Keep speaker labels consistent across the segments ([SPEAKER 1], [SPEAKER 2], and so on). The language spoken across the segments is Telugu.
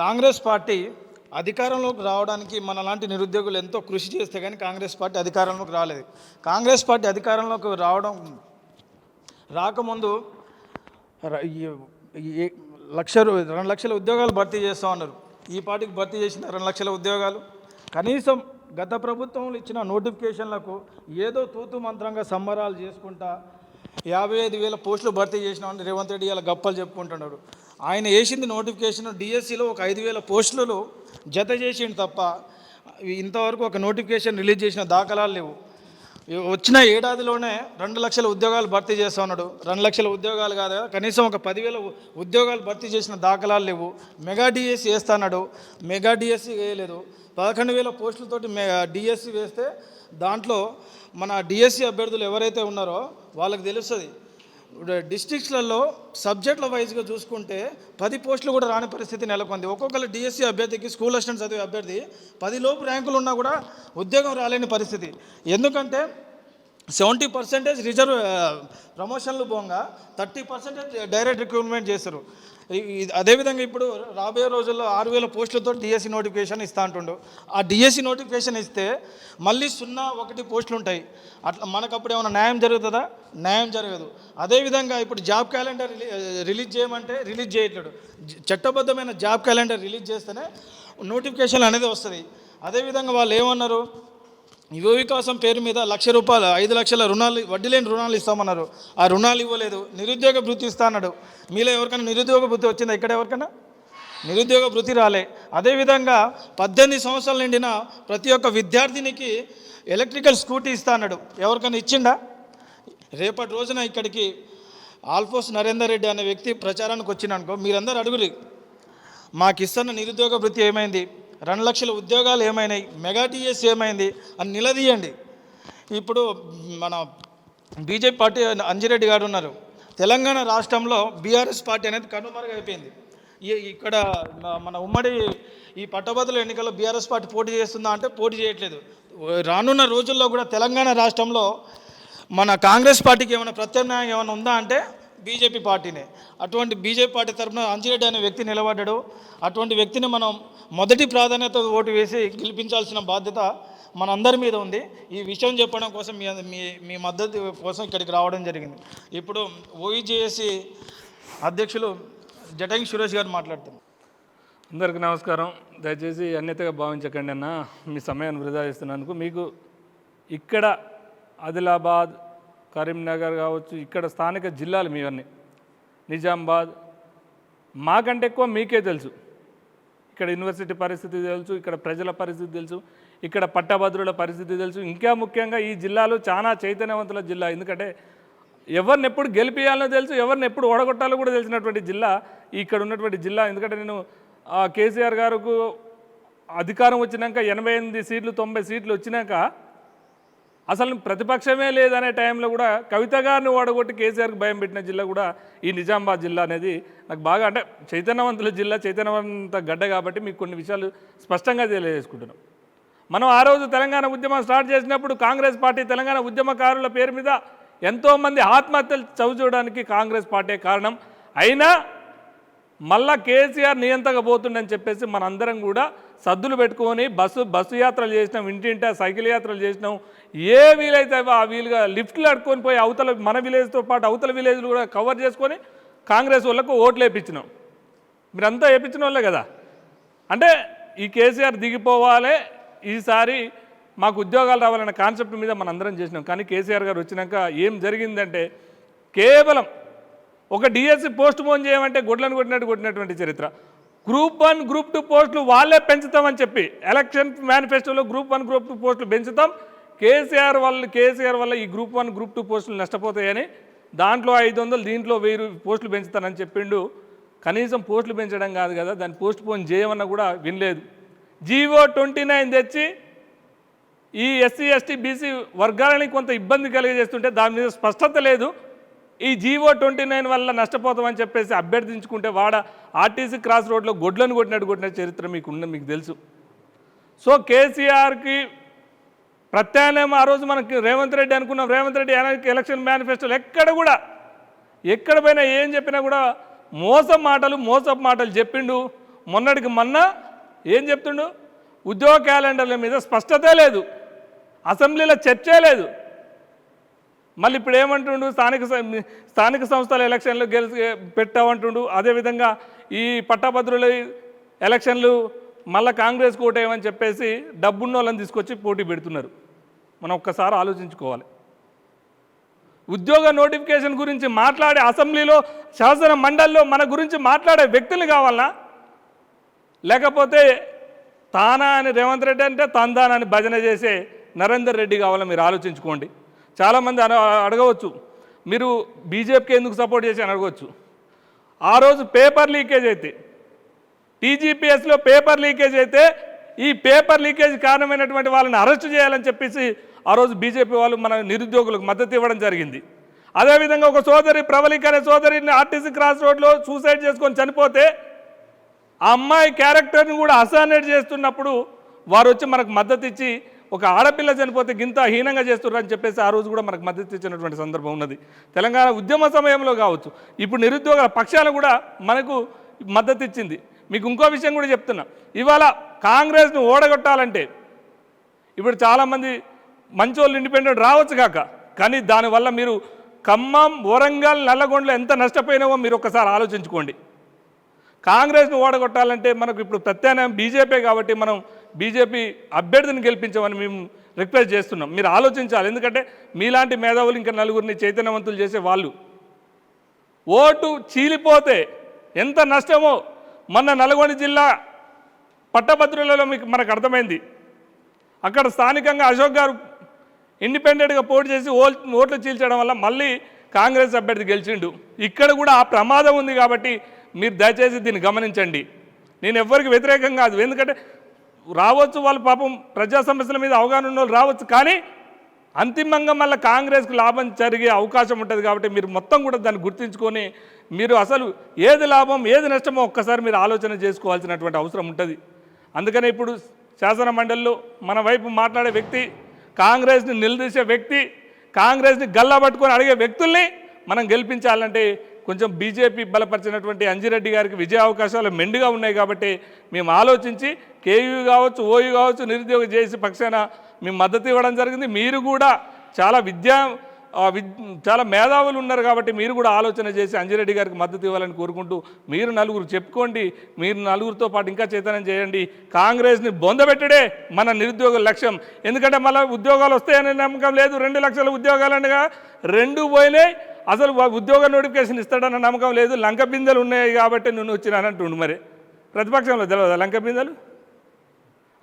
[SPEAKER 1] కాంగ్రెస్ పార్టీ అధికారంలోకి రావడానికి మన లాంటి నిరుద్యోగులు ఎంతో కృషి చేస్తే కానీ కాంగ్రెస్ పార్టీ అధికారంలోకి రాలేదు. కాంగ్రెస్ పార్టీ అధికారంలోకి రావడం రాకముందు లక్ష రెండు లక్షల ఉద్యోగాలు భర్తీ చేస్తా ఉన్నారు. ఈ పార్టీకి భర్తీ చేసిన రెండు లక్షల ఉద్యోగాలు. కనీసం గత ప్రభుత్వంలో ఇచ్చిన నోటిఫికేషన్లకు ఏదో తూతు మంత్రంగా సంబరాలు చేసుకుంటా యాభై ఐదు వేల పోస్టులు భర్తీ చేసినామని రేవంత్ రెడ్డి ఇలా గప్పలు చెప్పుకుంటున్నాడు. ఆయన వేసింది నోటిఫికేషన్ డిఎస్సిలో ఒక ఐదు వేల పోస్టులు జత చేసిండు తప్ప ఇంతవరకు ఒక నోటిఫికేషన్ రిలీజ్ చేసిన దాఖలాలు లేవు. వచ్చిన ఏడాదిలోనే రెండు లక్షల ఉద్యోగాలు భర్తీ చేస్తా ఉన్నాడు. రెండు లక్షల ఉద్యోగాలు కాదు కనీసం ఒక పదివేల ఉద్యోగాలు భర్తీ చేసిన దాఖలాలు లేవు. మెగా డిఎస్సి వేస్తాడు మెగా డిఎస్సి వేయలేదు. పదకొండు వేల పోస్టులతోటి మె డిఎస్సి వేస్తే దాంట్లో మన డిఎస్సి అభ్యర్థులు ఎవరైతే ఉన్నారో వాళ్ళకి తెలుస్తుంది. డిస్ట్రిక్ట్స్లలో సబ్జెక్టుల వైజ్గా చూసుకుంటే పది పోస్టులు కూడా రాని పరిస్థితి నెలకొంది. ఒక్కొక్కరు డిఎస్సి అభ్యర్థికి స్కూల్ అసిస్టెంట్ చదివే అభ్యర్థి పదిలోపు ర్యాంకులు ఉన్నా కూడా ఉద్యోగం రాలేని పరిస్థితి. ఎందుకంటే సెవెంటీ పర్సెంటేజ్ రిజర్వ్ ప్రమోషన్లు పోగా థర్టీ పర్సెంటేజ్ డైరెక్ట్ రిక్రూట్మెంట్ చేస్తారు. అదేవిధంగా ఇప్పుడు రాబోయే రోజుల్లో ఆరు వేల పోస్టులతో డిఎస్సి నోటిఫికేషన్ ఇస్తూ అంటుండు. ఆ డిఎస్సి నోటిఫికేషన్ ఇస్తే మళ్ళీ సున్నా ఒకటి పోస్టులు ఉంటాయి. అట్లా మనకు అప్పుడు ఏమైనా న్యాయం జరుగుతుందా? న్యాయం జరగదు. అదేవిధంగా ఇప్పుడు జాబ్ క్యాలెండర్ రిలీజ్ చేయమంటే రిలీజ్ చేయట్లేడు. చట్టబద్ధమైన జాబ్ క్యాలెండర్ రిలీజ్ చేస్తేనే నోటిఫికేషన్ అనేది వస్తుంది. అదేవిధంగా వాళ్ళు ఏమన్నారు? యువ వికాసం పేరు మీద లక్ష రూపాయలు ఐదు లక్షల రుణాలు వడ్డీ లేని రుణాలు ఇస్తామన్నారు. ఆ రుణాలు ఇవ్వలేదు. నిరుద్యోగ భృతి ఇస్తా అన్నాడు మీలో ఎవరికైనా నిరుద్యోగ భృతి వచ్చిందా? ఇక్కడ ఎవరికైనా? నిరుద్యోగ భృతి రాలే. అదేవిధంగా పద్దెనిమిది సంవత్సరాలు నిండిన ప్రతి ఒక్క విద్యార్థినికి ఎలక్ట్రికల్ స్కూటీ ఇస్తా అన్నాడు ఎవరికైనా ఇచ్చిండా? రేపటి రోజున ఇక్కడికి ఆల్ఫోస్ నరేందర్ రెడ్డి అనే వ్యక్తి ప్రచారానికి వచ్చిననుకో మీరందరూ అడుగురి. మాకు ఇస్తున్న నిరుద్యోగ భృతి ఏమైంది? రెండు లక్షల ఉద్యోగాలు ఏమైనాయి? మెగా టీఎస్ ఏమైంది? అని నిలదీయండి. ఇప్పుడు మన బీజేపీ పార్టీ అంజిరెడ్డి గారు ఉన్నారు. తెలంగాణ రాష్ట్రంలో బీఆర్ఎస్ పార్టీ అనేది కనుమరుగైపోయింది ఈ- ఇక్కడ మన ఉమ్మడి ఈ పట్టభద్రుల ఎన్నికల్లో బీఆర్ఎస్ పార్టీ పోటీ చేస్తుందా అంటే పోటీ చేయట్లేదు. రానున్న రోజుల్లో కూడా తెలంగాణ రాష్ట్రంలో మన కాంగ్రెస్ పార్టీకి ఏమైనా ప్రత్యామ్నాయం ఏమైనా ఉందా అంటే బీజేపీ పార్టీనే. అటువంటి బీజేపీ పార్టీ తరఫున అంజిరెడ్డి అనే వ్యక్తి నిలబడ్డాడు. అటువంటి వ్యక్తిని మనం మొదటి ప్రాధాన్యత ఓటు వేసి గెలిపించాల్సిన బాధ్యత మనందరి మీద ఉంది. ఈ విషయం చెప్పడం కోసం మీ మీ మీ మద్దతు కోసం ఇక్కడికి రావడం జరిగింది. ఇప్పుడు ఓఈజేఎస్సి అధ్యక్షులు జటంగి సురేష్ గారు మాట్లాడుతున్నారు.
[SPEAKER 2] అందరికీ నమస్కారం. దయచేసి అన్యతగా భావించకండి అన్న. మీ సమయాన్ని వృధా చేస్తున్నందుకు మీకు ఇక్కడ ఆదిలాబాద్ కరీంనగర్ కావచ్చు ఇక్కడ స్థానిక జిల్లాలు మీవన్నీ. నిజామాబాద్ మాకంటే ఎక్కువ మీకే తెలుసు. ఇక్కడ యూనివర్సిటీ పరిస్థితి తెలుసు ఇక్కడ ప్రజల పరిస్థితి తెలుసు ఇక్కడ పట్టభద్రుల పరిస్థితి తెలుసు. ఇంకా ముఖ్యంగా ఈ జిల్లాలో చాలా చైతన్యవంతుల జిల్లా. ఎందుకంటే ఎవరిని ఎప్పుడు గెలిపియాలో తెలుసు ఎవరిని ఎప్పుడు ఓడగొట్టాలో కూడా తెలిసినటువంటి జిల్లా ఇక్కడ ఉన్నటువంటి జిల్లా. ఎందుకంటే నేను కేసీఆర్ గారుకు అధికారం వచ్చినాక ఎనభై ఎనిమిది సీట్లు తొంభై సీట్లు వచ్చినాక అసలు ప్రతిపక్షమే లేదనే టైంలో కూడా కవిత గారిని ఓడగొట్టి కేసీఆర్కి భయం పెట్టిన జిల్లా కూడా ఈ నిజామాబాద్ జిల్లా అనేది. నాకు బాగా అంటే చైతన్యవంతుల జిల్లా చైతన్యవంత గడ్డ కాబట్టి మీకు కొన్ని విషయాలు స్పష్టంగా తెలియజేసుకుంటున్నాం. మనం ఆ రోజు తెలంగాణ ఉద్యమం స్టార్ట్ చేసినప్పుడు కాంగ్రెస్ పార్టీ తెలంగాణ ఉద్యమకారుల పేరు మీద ఎంతోమంది ఆత్మహత్యలు చవిచూడడానికి కాంగ్రెస్ పార్టీ కారణం. అయినా మళ్ళా కేసీఆర్ నియంతగా పోతుండని చెప్పేసి మనందరం కూడా సద్దులు పెట్టుకొని బస్సు బస్సు యాత్రలు చేసినాం ఇంటింటా సైకిల్ యాత్రలు చేసినాం. ఏ వీలైతే ఆ వీలుగా లిఫ్ట్లు అడుకొని పోయి అవతల మన విలేజ్తో పాటు అవతల విలేజ్లు కూడా కవర్ చేసుకొని కాంగ్రెస్ వాళ్ళకు ఓట్లు వేయించినాం మీరంతా వేయించిన వాళ్ళే కదా. అంటే ఈ కేసీఆర్ దిగిపోవాలి ఈసారి మాకు ఉద్యోగాలు రావాలనే కాన్సెప్ట్ మీద మనం అందరం చేసినాం. కానీ కేసీఆర్ గారు వచ్చినాక ఏం జరిగిందంటే కేవలం ఒక డిఎస్సి పోస్ట్ పోన్ చేయమంటే గుడ్లను కొట్టినట్టు కొట్టినటువంటి చరిత్ర. గ్రూప్ వన్ గ్రూప్ టూ పోస్టులు వాళ్ళే పెంచుతామని చెప్పి ఎలక్షన్ మేనిఫెస్టోలో గ్రూప్ వన్ గ్రూప్ టూ పోస్టులు పెంచుతాం. కేసీఆర్ వల్ల కేసీఆర్ వల్ల ఈ గ్రూప్ వన్ గ్రూప్ టూ పోస్టులు నష్టపోతాయని దాంట్లో ఐదు వందలు దీంట్లో వెయ్యి పోస్టులు పెంచుతానని చెప్పిండు. కనీసం పోస్టులు పెంచడం కాదు కదా దాన్ని పోస్ట్ పోన్ చేయమన్నా కూడా వినలేదు. జీవో ట్వంటీ నైన్ తెచ్చి ఈ ఎస్సీ ఎస్టీ బీసీ వర్గాలని కొంత ఇబ్బంది కలిగజేస్తుంటే దాని మీద స్పష్టత లేదు. ఈ జీవో ట్వంటీ నైన్ వల్ల నష్టపోతామని చెప్పేసి అభ్యర్థించుకుంటే వాడ ఆర్టీసీ క్రాస్ రోడ్లో గొడ్లను కొట్టినట్టు కొట్టిన చరిత్ర మీకు ఉన్న మీకు తెలుసు. సో కేసీఆర్కి ప్రత్యామ్నాయం ఆ రోజు మనకి రేవంత్ రెడ్డి అనుకున్నాం. రేవంత్ రెడ్డి ఎలక్షన్ మేనిఫెస్టోలు ఎక్కడ కూడా ఎక్కడ పోయినా ఏం చెప్పినా కూడా మోసం మాటలు మోసపు మాటలు చెప్పిండు. మొన్నటికి మొన్న ఏం చెప్తుండు? ఉద్యోగ క్యాలెండర్ల మీద స్పష్టత లేదు. అసెంబ్లీలో చర్చే లేదు. మళ్ళీ ఇప్పుడు ఏమంటుండు? స్థానిక స్థానిక సంస్థల ఎలక్షన్లు గెలిచి పెట్టామంటుండు అదేవిధంగా ఈ పట్టభద్రుల ఎలక్షన్లు మళ్ళీ కాంగ్రెస్ కోటేయమని చెప్పేసి డబ్బున్న వాళ్ళని తీసుకొచ్చి పోటీ పెడుతున్నారు. మనం ఒక్కసారి ఆలోచించుకోవాలి. ఉద్యోగ నోటిఫికేషన్ గురించి మాట్లాడే అసెంబ్లీలో శాసన మండలిలో మన గురించి మాట్లాడే వ్యక్తులు కావాలనా? లేకపోతే తానా అని రేవంత్ రెడ్డి అంటే తందానా అని భజన చేసే నరేందర్ రెడ్డి కావాలని మీరు ఆలోచించుకోండి. చాలామంది అన అడగవచ్చు. మీరు బీజేపీకి ఎందుకు సపోర్ట్ చేసి అని అడగవచ్చు. ఆ రోజు పేపర్ లీకేజ్ అయితే టీజీపీఎస్లో పేపర్ లీకేజ్ అయితే ఈ పేపర్ లీకేజ్ కారణమైనటువంటి వాళ్ళని అరెస్ట్ చేయాలని చెప్పేసి ఆ రోజు బీజేపీ వాళ్ళు మన నిరుద్యోగులకు మద్దతు ఇవ్వడం జరిగింది. అదేవిధంగా ఒక సోదరి ప్రవళిక అనే సోదరిని ఆర్టీసీ క్రాస్ రోడ్లో సూసైడ్ చేసుకొని చనిపోతే ఆ అమ్మాయి క్యారెక్టర్ని కూడా అసానేట్ చేస్తున్నప్పుడు వారు వచ్చి మనకు మద్దతు ఇచ్చి ఒక ఆడపిల్ల చనిపోతే గింత హీనంగా చేస్తున్నారని చెప్పేసి ఆ రోజు కూడా మనకు మద్దతు ఇచ్చినటువంటి సందర్భం ఉన్నది. తెలంగాణ ఉద్యమ సమయంలో కావచ్చు. ఇప్పుడు నిరుద్యోగ పక్షాలు కూడా మనకు మద్దతు ఇచ్చింది. మీకు ఇంకో విషయం కూడా చెప్తున్నా. ఇవాళ కాంగ్రెస్ను ఓడగొట్టాలంటే ఇప్పుడు చాలామంది మంచోళ్ళు ఇండిపెండెంట్ రావచ్చు కాక కానీ దానివల్ల మీరు ఖమ్మం వరంగల్ నల్లగొండలో ఎంత నష్టపోయినావో మీరు ఒకసారి ఆలోచించుకోండి. కాంగ్రెస్ను ఓడగొట్టాలంటే మనకు ఇప్పుడు ప్రత్యామ్నాయం బీజేపీ కాబట్టి మనం బీజేపీ అభ్యర్థిని గెలిపించమని మేము రిక్వెస్ట్ చేస్తున్నాం. మీరు ఆలోచించాలి. ఎందుకంటే మీలాంటి మేధావులు ఇంకా నలుగురిని చైతన్యవంతులు చేసే వాళ్ళు. ఓటు చీలిపోతే ఎంత నష్టమో మొన్న నల్గొండ జిల్లా పట్టభద్రులలో మీకు మనకు అర్థమైంది. అక్కడ స్థానికంగా అశోక్ గారు ఇండిపెండెంట్గా పోటీ చేసి ఓల్ ఓట్లు చీల్చడం వల్ల మళ్ళీ కాంగ్రెస్ అభ్యర్థి గెలిచిండు. ఇక్కడ కూడా ఆ ప్రమాదం ఉంది కాబట్టి మీరు దయచేసి దీన్ని గమనించండి. నేను ఎవ్వరికి వ్యతిరేకం కాదు. ఎందుకంటే రావచ్చు వాళ్ళు పాపం ప్రజా సమస్యల మీద అవగాహన ఉన్న వాళ్ళు రావచ్చు కానీ అంతిమంగా మళ్ళీ కాంగ్రెస్కి లాభం జరిగే అవకాశం ఉంటుంది కాబట్టి మీరు మొత్తం కూడా దాన్ని గుర్తుంచుకొని మీరు అసలు ఏది లాభం ఏది నష్టమో ఒక్కసారి మీరు ఆలోచన చేసుకోవాల్సినటువంటి అవసరం ఉంటుంది. అందుకనే ఇప్పుడు శాసన మండలిలో మన వైపు మాట్లాడే వ్యక్తి కాంగ్రెస్ని నిలదీసే వ్యక్తి కాంగ్రెస్ని గల్లా పట్టుకొని అడిగే వ్యక్తుల్ని మనం గెలిపించాలంటే కొంచెం బీజేపీ బలపరిచినటువంటి అంజిరెడ్డి గారికి విజయ అవకాశాలు మెండుగా ఉన్నాయి కాబట్టి మేము ఆలోచించి కేయూ కావచ్చు ఓయూ కావచ్చు నిరుద్యోగ చేసి పక్షాన మేము మద్దతు ఇవ్వడం జరిగింది. మీరు కూడా చాలా విద్యా చాలా మేధావులు ఉన్నారు కాబట్టి మీరు కూడా ఆలోచన చేసి అంజిరెడ్డి గారికి మద్దతు ఇవ్వాలని కోరుకుంటూ మీరు నలుగురు చెప్పుకోండి మీరు నలుగురితో పాటు ఇంకా చైతన్యం చేయండి. కాంగ్రెస్ని బొందబెట్టడే మన నిరుద్యోగుల లక్ష్యం. ఎందుకంటే మళ్ళీ ఉద్యోగాలు వస్తాయనే నమ్మకం లేదు. రెండు లక్షల ఉద్యోగాలు అనగా రెండు పోయినాయి. అసలు ఉద్యోగ నోటిఫికేషన్ ఇస్తాడన్న నమ్మకం లేదు. లంక బిందెలు ఉన్నాయి కాబట్టి నేను వచ్చినానంటుండు మరి. ప్రతిపక్షంలో తెలియదా లంక బిందెలు?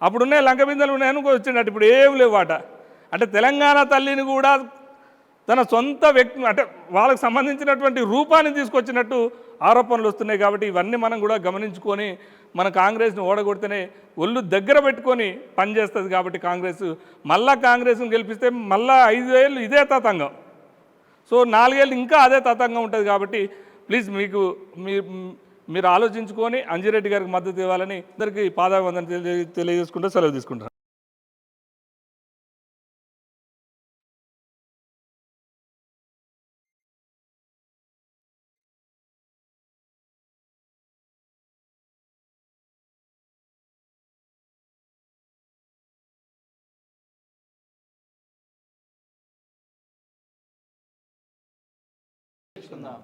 [SPEAKER 2] అప్పుడు ఉన్నాయి లంక బిందెలు ఉన్నాయని వచ్చినట్టు ఇప్పుడు ఏం లేవు వాట అంటే తెలంగాణ తల్లిని కూడా తన సొంత వ్యక్తి అంటే వాళ్ళకి సంబంధించినటువంటి రూపాన్ని తీసుకొచ్చినట్టు ఆరోపణలు వస్తున్నాయి కాబట్టి ఇవన్నీ మనం కూడా గమనించుకొని మన కాంగ్రెస్ని ఓడగొడితేనే ఒళ్ళు దగ్గర పెట్టుకొని పనిచేస్తుంది కాబట్టి కాంగ్రెస్. మళ్ళా కాంగ్రెస్ను గెలిపిస్తే మళ్ళా ఐదు ఏళ్ళు ఇదే తతంగం. సో నాలుగేళ్ళు ఇంకా అదే తతంగం ఉంటుంది కాబట్టి ప్లీజ్ మీకు మీరు ఆలోచించుకొని అంజిరెడ్డి గారికి మద్దతు ఇవ్వాలని ఇద్దరికి పాదాభివందన తెలియజేసుకుంటూ సెలవు తీసుకుంటాను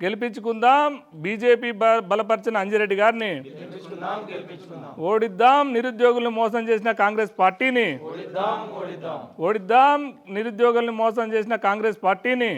[SPEAKER 2] గెలిపించుకుందాం. బీజేపీ బలపరిచిన అంజిరెడ్డి గారిని ఓడిద్దాం. నిరుద్యోగులను మోసం చేసిన కాంగ్రెస్ పార్టీని ఓడిద్దాం నిరుద్యోగులను మోసం చేసిన కాంగ్రెస్ పార్టీని